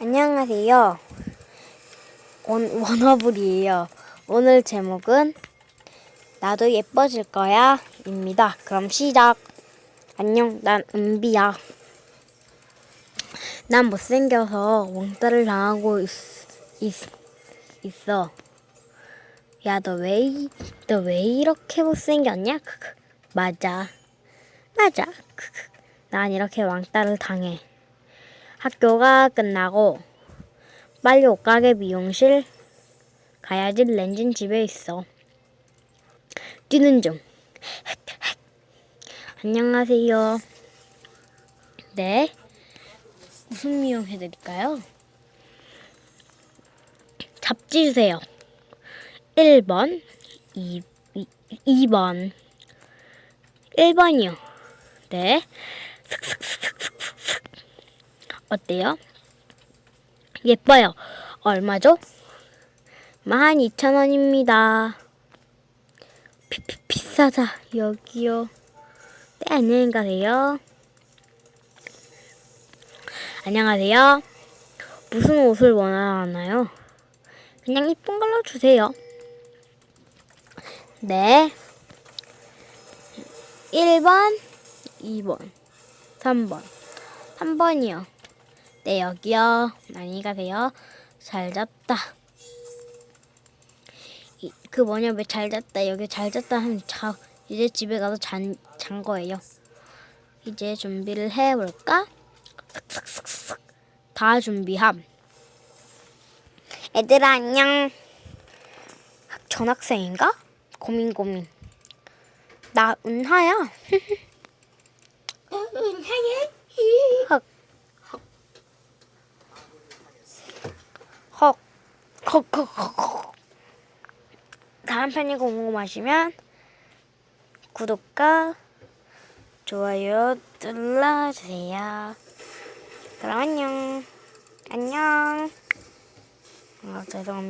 안녕하세요. 원, 원어블이에요. 오늘 제목은 나도 예뻐질 거야 입니다. 그럼 시작. 안녕, 난 은비야. 난 못생겨서 왕따를 당하고 있, 있, 있어. 야, 너 왜, 너 왜 이렇게 못생겼냐? 크크. 맞아. 맞아. 크크. 난 이렇게 왕따를 당해. 학교가 끝나고 빨리 옷가게 미용실 가야지 렌즈는 집에 있어. 뛰는 중. 안녕하세요. 네. 무슨 미용 해드릴까요? 잡지 주세요. 1번, 2, 2번. 1번이요. 네. 어때요? 예뻐요. 얼마죠? 12,000원입니다. 비, 비, 비싸다. 여기요. 네, 안녕히 가세요. 안녕하세요. 무슨 옷을 원하나요? 그냥 이쁜 걸로 주세요. 네. 1번, 2번, 3번. 3번이요. 네, 여기요. 안녕히 가세요. 잘 잤다. 이, 그 뭐냐, 왜 잘 잤다. 여기 잘 잤다 하면 자, 이제 집에 가서 잔, 잔 거예요. 이제 준비를 해볼까? 다 준비함. 애들아, 안녕. 전학생인가? 고민, 고민. 나 은하야. 은하야? 헉헉헉헉. 다음 편이 궁금하시면 구독과 좋아요 눌러주세요. 그럼 안녕. 안녕. 아, 죄송합니다.